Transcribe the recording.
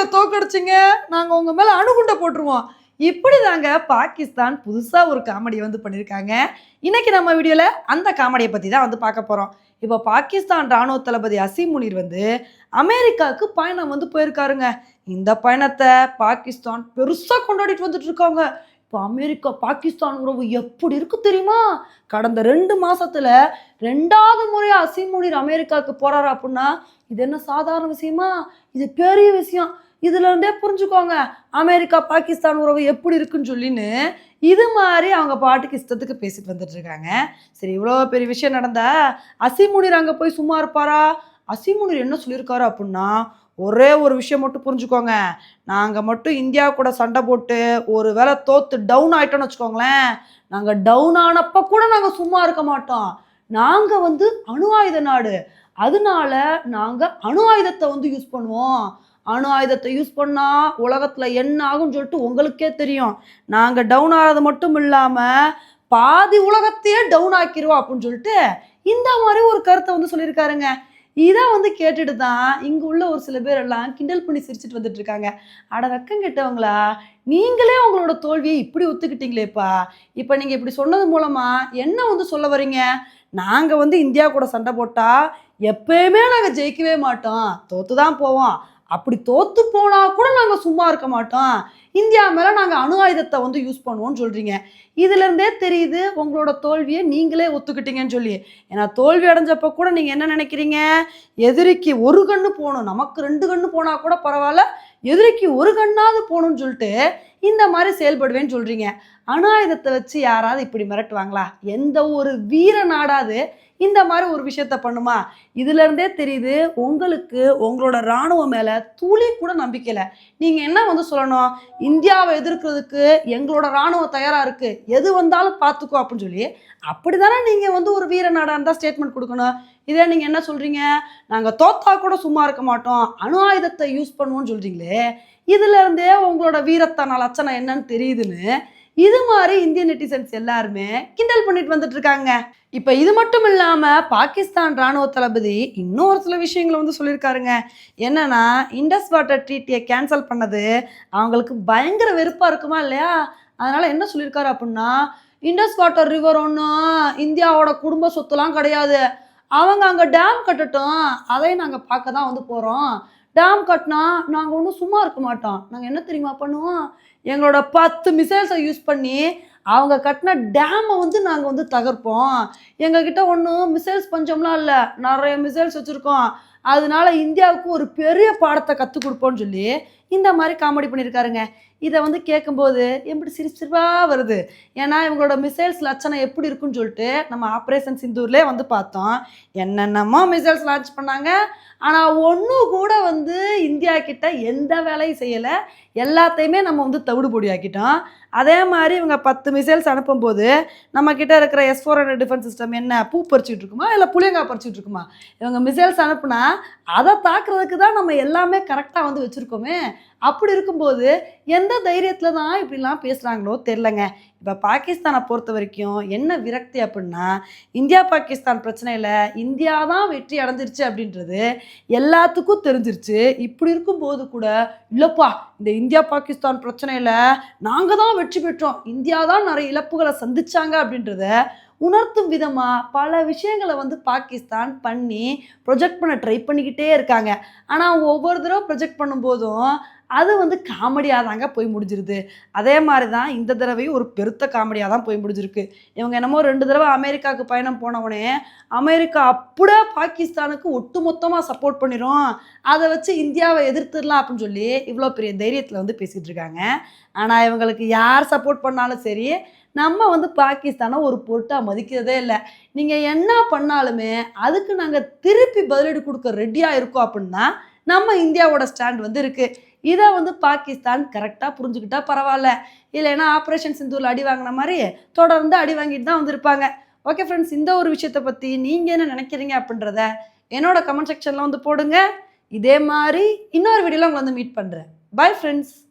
எங்களை தோக்கடிச்சிங்க. நாங்கள் உங்கள் மேலே அணுகுண்டை போட்டுருவோம். இப்படி தாங்க பாகிஸ்தான் புதுசாக ஒரு காமெடி வந்து பண்ணியிருக்காங்க இன்னைக்கு நம்ம வீடியோவில் அந்த காமெடியை பற்றி தான் வந்து பார்க்க போகிறோம் இப்போ பாகிஸ்தான் ராணுவ தளபதி அசீம் முனீர் வந்து அமெரிக்காவுக்கு பயணம் வந்து போயிருக்காருங்க. இந்த பயணத்தை பாகிஸ்தான் பெருசாக கொண்டாடிட்டு வந்துட்டு இருக்காங்க. இப்போ அமெரிக்கா பாகிஸ்தான் உறவு எப்படி இருக்கு தெரியுமா? கடந்த ரெண்டு மாசத்துல ரெண்டாவது முறையாக அசீம் முனீர் அமெரிக்காவுக்கு போறாரு அப்படின்னா இது என்ன சாதாரண விஷயமா? இது பெரிய விஷயம். இதுல இருந்தே புரிஞ்சுக்கோங்க. அமெரிக்கா பாகிஸ்தான் உறவு எப்படி இருக்குன்னு சொல்லின்னு இது மாதிரி அவங்க பாட்டுக்கு இஷ்டத்துக்கு பேசிட்டு வந்துட்டு இருக்காங்க. சரி இவ்வளோ பெரிய விஷயம் நடந்தா அசிமுனிர் அங்கே போய் சும்மா இருப்பாரா? அசிமுனிர் என்ன சொல்லியிருக்காரு அப்படின்னா ஒரே ஒரு விஷயம் மட்டும் புரிஞ்சுக்கோங்க. நாங்கள் மட்டும் இந்தியா கூட சண்டை போட்டு ஒரு வேளை தோத்து டவுன் ஆயிட்டோம்னு வச்சுக்கோங்களேன். நாங்கள் டவுன் ஆனப்ப கூட நாங்கள் சும்மா இருக்க மாட்டோம். நாங்கள் வந்து அணு ஆயுத நாடு. அதனால நாங்கள் அணு ஆயுதத்தை வந்து யூஸ் பண்ணுவோம். அணு ஆயுதத்தை யூஸ் பண்ணால் உலகத்தில் என்ன ஆகும்னு சொல்லிட்டு உங்களுக்கே தெரியும். நாங்கள் டவுன் ஆகிறது மட்டும் இல்லாமல் பாதி உலகத்தையே டவுன் ஆக்கிடுவோம் அப்படின்னு சொல்லிட்டு இந்த மாதிரி ஒரு கருத்தை வந்து சொல்லியிருக்காருங்க. இதை வந்து கேட்டுட்டு தான் இங்கே உள்ள ஒரு சில பேர் எல்லாம் கிண்டல் பண்ணி சிரிச்சிட்டு வந்துட்டு இருக்காங்க. அட வெக்கம் கெட்டவங்களா நீங்களே உங்களோட தோல்வியை இப்படி ஒத்துக்கிட்டீங்களேப்பா. இப்போ நீங்கள் இப்படி சொன்னது மூலமாக என்ன வந்து சொல்ல வரீங்க? நாங்கள் வந்து இந்தியா கூட சண்டை போட்டால் எப்பயுமே நாங்கள் ஜெயிக்கவே மாட்டோம். தோத்து தான் போவோம். அப்படி தோத்து போனால் கூட நாங்கள் சும்மா இருக்க மாட்டோம். இந்தியா மேலே நாங்கள் அணு ஆயுதத்தை வந்து யூஸ் பண்ணுவோம்னு சொல்கிறீங்க இதுலேருந்தே தெரியுது உங்களோட தோல்வியை நீங்களே ஒத்துக்கிட்டீங்கன்னு சொல்லி. ஏன்னா தோல்வி அடைஞ்சப்போ கூட நீங்கள் என்ன நினைக்கிறீங்க? எதிரிக்கு ஒரு கண்ணு போகணும். நமக்கு ரெண்டு கண்ணு போனால் கூட பரவாயில்ல. எதிரிக்கு ஒரு கண்ணாவது போகணும்னு சொல்லிட்டு இந்த மாதிரி செயல்படுவேன்னு சொல்கிறீங்க அணு ஆயுதத்தை வச்சு யாராவது இப்படி மிரட்டுவாங்களா? எந்த ஒரு வீர நாடாது இந்த மாதிரி ஒரு விஷயத்த பண்ணுமா? இதுலேருந்தே தெரியுது உங்களுக்கு உங்களோட ராணுவம் மேலே துளி கூட நம்பிக்கையில் நீங்கள் என்ன வந்து சொல்லணும்? இந்தியாவை எதிர்க்கிறதுக்கு எங்களோட ராணுவம் தயாராக இருக்குது எது வந்தாலும் பார்த்துக்கோ அப்படின்னு சொல்லி அப்படி தானே நீங்கள் வந்து ஒரு வீர நாடாக இருந்தால் ஸ்டேட்மெண்ட் கொடுக்கணும்? இதே நீங்கள் என்ன சொல்கிறீங்க நாங்கள் தோத்தா கூட சும்மா இருக்க மாட்டோம். அணு ஆயுதத்தை யூஸ் பண்ணுவோம்னு சொல்கிறீங்களே இதுல இருந்தே உங்களோட வீரத்தான லட்சணம் என்னன்னு தெரியுதுன்னு இது மாதிரி இந்தியன் நெட்டிசன்ஸ் எல்லாருமே கிண்டல் பண்ணிட்டு வந்துட்டு இருக்காங்க. இப்போ இது மட்டும் இல்லாமல் பாகிஸ்தான் ராணுவ தளபதி இன்னும் ஒரு சில விஷயங்களை வந்து சொல்லியிருக்காருங்க. என்னன்னா இண்டஸ் வாட்டர் ட்ரீட்டியை கேன்சல் பண்ணது அவங்களுக்கு பயங்கர வெறுப்பாக இருக்குமா இல்லையா? அதனால என்ன சொல்லியிருக்காரு அப்படின்னா இண்டஸ் வாட்டர் ரிவர் ஒன்றும் இந்தியாவோட குடும்ப சொத்துலாம் கிடையாது. அவங்க அங்கே டேம் கட்டட்டும். அதையும் நாங்கள் பார்க்க தான் வந்து போகிறோம் டேம் கட்டினா நாங்கள் ஒன்றும் சும்மா இருக்க மாட்டோம். நாங்கள் என்ன தெரியுமா பண்ணுவோம்? எங்களோட பத்து மிசைல்ஸை யூஸ் பண்ணி அவங்க கட்டின டேமை வந்து நாங்கள் வந்து தகர்ப்போம். எங்ககிட்ட ஒன்றும் மிசைல்ஸ் பஞ்சம்லாம் இல்லை. நிறைய மிசைல்ஸ் வச்சுருக்கோம். அதனால இந்தியாவுக்கு ஒரு பெரிய பாடத்தை கற்றுக் கொடுப்போம்னு சொல்லி இந்த மாதிரி காமெடி பண்ணியிருக்காருங்க இதை வந்து கேட்கும்போது எப்படி சிரிப்பு சிரிப்பாக வருது? ஏன்னா இவங்களோட மிசைல்ஸ் லட்சணம் எப்படி இருக்குன்னு சொல்லிட்டு நம்ம ஆப்ரேஷன் சிந்தூர்லேயே வந்து பார்த்தோம். என்னென்னமோ மிசைல்ஸ் லான்ச் பண்ணாங்க. ஆனால் ஒன்றும் கூட வந்து இந்தியா கிட்ட எந்த வேலையும் செய்யலை. எல்லாத்தையுமே நம்ம வந்து தவிடு பொடியாக்கிட்டோம். அதே மாதிரி இவங்க பத்து மிசைல்ஸ் அனுப்பும்போது நம்மக்கிட்ட இருக்கிற S four hundred defence system என்ன பூ பறிச்சுட்டு இருக்குமா? இல்லை புளியங்காய் பறிச்சுட்டு இருக்குமா? இவங்க மிசைல்ஸ் அனுப்புனா அதை தாக்குறதுக்கு தான் நம்ம எல்லாமே கரெக்டாக வந்து வச்சுருக்கோமே. அப்படி இருக்கும்போது எந்த தைரியத்தில் தான் இப்படிலாம் பேசுகிறாங்களோ தெரிலங்க இப்போ பாகிஸ்தானை பொறுத்த வரைக்கும் என்ன விரக்தி அப்படின்னா இந்தியா பாகிஸ்தான் பிரச்சனையில் இந்தியா தான் வெற்றி அடைஞ்சிருச்சு அப்படின்றது எல்லாத்துக்கும் தெரிஞ்சிருச்சு. இப்படி இருக்கும்போது கூட இல்லைப்பா இந்த இந்தியா பாகிஸ்தான் பிரச்சனையில் நாங்கள் தான் வெற்றி பெற்றோம். இந்தியா தான் நிறைய இழப்புகளை சந்திச்சாங்க அப்படின்றத உணர்த்தும் விதமாக பல விஷயங்களை வந்து பாகிஸ்தான் பண்ணி ப்ரொஜெக்ட் பண்ண ட்ரை பண்ணிக்கிட்டே இருக்காங்க. ஆனால் அவங்க ஒவ்வொரு தடவை ப்ரொஜெக்ட் பண்ணும்போதும் அது வந்து காமெடியாக தாங்க போய் முடிஞ்சிருது. அதே மாதிரி தான் இந்த தடவையும் ஒரு பெருத்த காமெடியாக தான் போய் முடிஞ்சிருக்கு. இவங்க என்னமோ ரெண்டு தடவை அமெரிக்காவுக்கு பயணம் போனவுடனே அமெரிக்கா அப்படியே பாகிஸ்தானுக்கு ஒட்டுமொத்தமாக சப்போர்ட் பண்ணிடும் அதை வச்சு இந்தியாவை எதிர்த்துடலாம் அப்படின்னு சொல்லி இவ்வளோ பெரிய தைரியத்தில் வந்து பேசிகிட்டு இருக்காங்க. ஆனால் இவங்களுக்கு யார் சப்போர்ட் பண்ணாலும் சரி நம்ம வந்து பாகிஸ்தானை ஒரு பொருட்டாக மதிக்கிறதே இல்லை. நீங்கள் என்ன பண்ணாலுமே அதுக்கு நாங்கள் திருப்பி பதிலடி கொடுக்க ரெடியாக இருக்கோம் அப்படின்னா நம்ம இந்தியாவோட ஸ்டாண்ட் வந்து இருக்குது இதை வந்து பாகிஸ்தான் கரெக்டாக புரிஞ்சுக்கிட்டா பரவாயில்ல இல்லைன்னா ஆப்ரேஷன் சிந்தூரில் அடி வாங்கின மாதிரி தொடர்ந்து அடி வாங்கிட்டு தான் வந்திருப்பாங்க. ஓகே ஃப்ரெண்ட்ஸ் இந்த ஒரு விஷயத்தை பற்றி நீங்கள் என்ன நினைக்கிறீங்க அப்படின்றத என்னோட கமெண்ட் செக்ஷனில் வந்து போடுங்க. இதே மாதிரி இன்னொரு வீடியோவில் உங்களை வந்து மீட் பண்ணுறேன் பாய் ஃப்ரெண்ட்ஸ்